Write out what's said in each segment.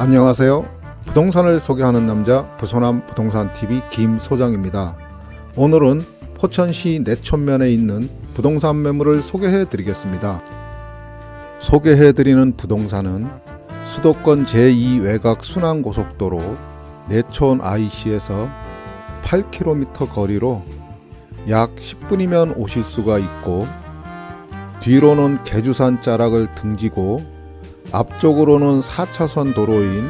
안녕하세요. 부동산을 소개하는 남자 부소남 부동산 TV 김 소장입니다. 오늘은 포천시 내촌면에 있는 부동산 매물을 소개해 드리겠습니다. 소개해 드리는 부동산은 수도권 제2 외곽 순환 고속도로 내촌 IC에서 8km 거리로 약 10분이면 오실 수가 있고 뒤로는 개주산 자락을 등지고 앞쪽으로는 4차선 도로인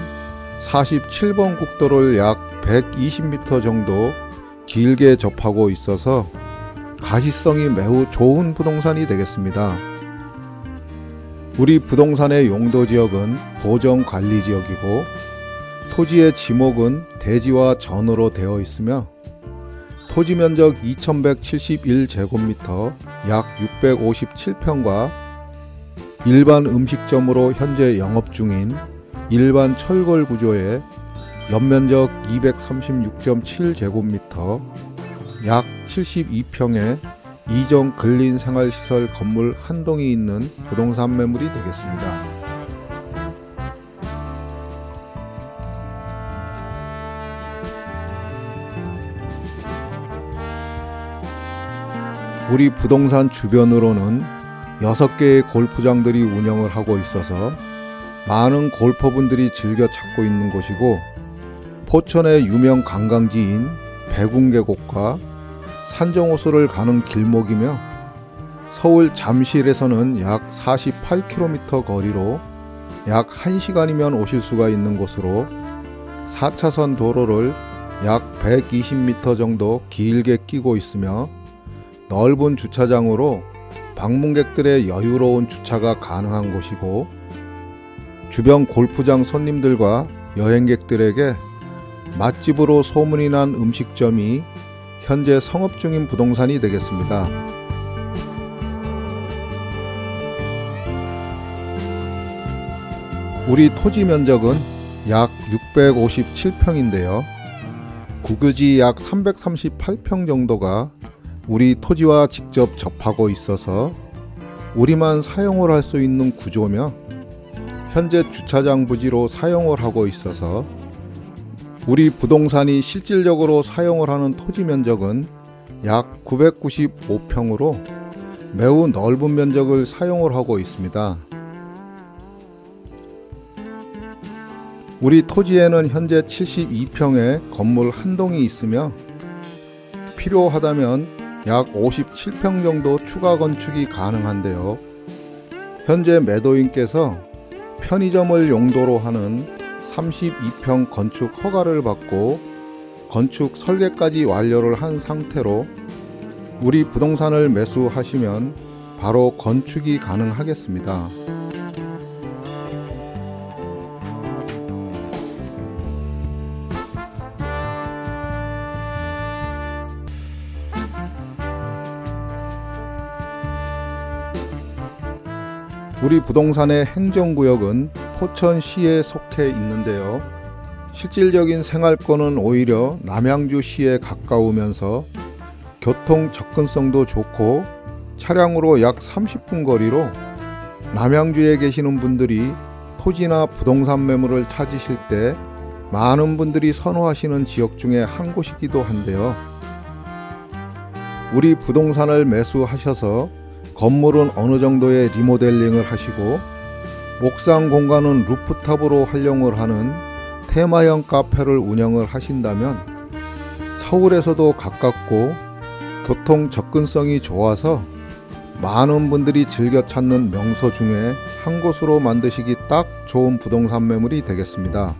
47번 국도를 약 120m 정도 길게 접하고 있어서 가시성이 매우 좋은 부동산이 되겠습니다. 우리 부동산의 용도 지역은 보정 관리 지역이고 토지의 지목은 대지와 전으로 되어 있으며 토지 면적 2171제곱미터 약 657평과 일반 음식점으로 현재 영업 중인 일반 철골 구조의 연면적 236.7제곱미터 약 72평의 이종 근린 생활시설 건물 한 동이 있는 부동산 매물이 되겠습니다. 우리 부동산 주변으로는 6개의 골프장들이 운영을 하고 있어서 많은 골퍼분들이 즐겨 찾고 있는 곳이고 포천의 유명 관광지인 백운계곡과 산정호수를 가는 길목이며 서울 잠실에서는 약 48km 거리로 약 1시간이면 오실 수가 있는 곳으로 4차선 도로를 약 120m 정도 길게 끼고 있으며 넓은 주차장으로 방문객들의 여유로운 주차가 가능한 곳이고 주변 골프장 손님들과 여행객들에게 맛집으로 소문이 난 음식점이 현재 성업 중인 부동산이 되겠습니다. 우리 토지 면적은 약 657평인데요. 국유지 약 338평 정도가 우리 토지와 직접 접하고 있어서 우리만 사용을 할 수 있는 구조며 현재 주차장 부지로 사용을 하고 있어서 우리 부동산이 실질적으로 사용을 하는 토지 면적은 약 995평으로 매우 넓은 면적을 사용을 하고 있습니다. 우리 토지에는 현재 72평의 건물 한 동이 있으며 필요하다면 약 57평 정도 추가 건축이 가능한데요. 현재 매도인께서 편의점을 용도로 하는 32평 건축 허가를 받고 건축 설계까지 완료를 한 상태로 우리 부동산을 매수하시면 바로 건축이 가능하겠습니다. 우리 부동산의 행정구역은 포천시에 속해 있는데요. 실질적인 생활권은 오히려 남양주시에 가까우면서 교통 접근성도 좋고 차량으로 약 30분 거리로 남양주에 계시는 분들이 토지나 부동산 매물을 찾으실 때 많은 분들이 선호하시는 지역 중에 한 곳이기도 한데요. 우리 부동산을 매수하셔서 건물은 어느 정도의 리모델링을 하시고 옥상 공간은 루프탑으로 활용을 하는 테마형 카페를 운영을 하신다면 서울에서도 가깝고 교통 접근성이 좋아서 많은 분들이 즐겨 찾는 명소 중에 한 곳으로 만드시기 딱 좋은 부동산 매물이 되겠습니다.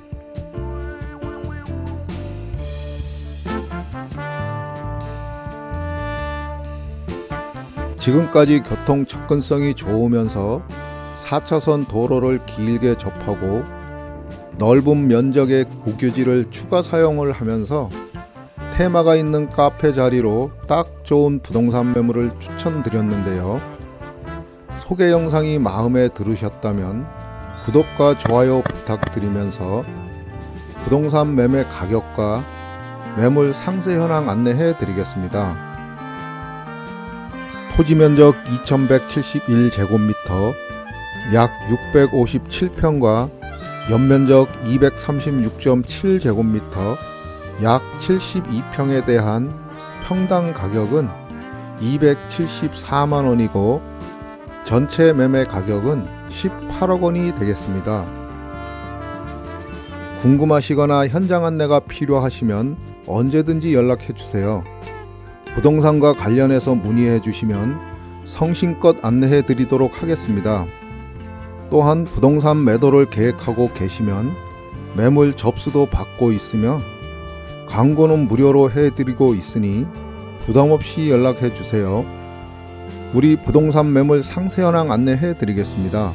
지금까지 교통 접근성이 좋으면서 4차선 도로를 길게 접하고 넓은 면적의 국유지를 추가 사용을 하면서 테마가 있는 카페 자리로 딱 좋은 부동산 매물을 추천드렸는데요. 소개 영상이 마음에 들으셨다면 구독과 좋아요 부탁드리면서 부동산 매매 가격과 매물 상세 현황 안내해 드리겠습니다. 토지 면적 2171제곱미터 약 657평과 연면적 236.7제곱미터 약 72평에 대한 평당 가격은 274만 원이고 전체 매매 가격은 18억 원이 되겠습니다. 궁금하시거나 현장 안내가 필요하시면 언제든지 연락해 주세요. 부동산과 관련해서 문의해 주시면 성심껏 안내해 드리도록 하겠습니다. 또한 부동산 매도를 계획하고 계시면 매물 접수도 받고 있으며 광고는 무료로 해 드리고 있으니 부담 없이 연락해 주세요. 우리 부동산 매물 상세 현황 안내해 드리겠습니다.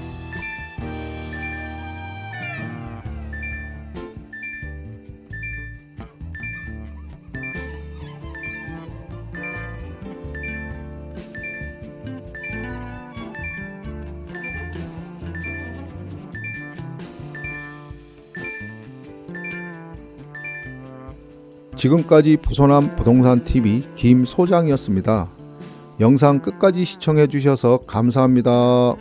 지금까지 부서남 부동산 TV 김 소장이었습니다. 영상 끝까지 시청해 주셔서 감사합니다.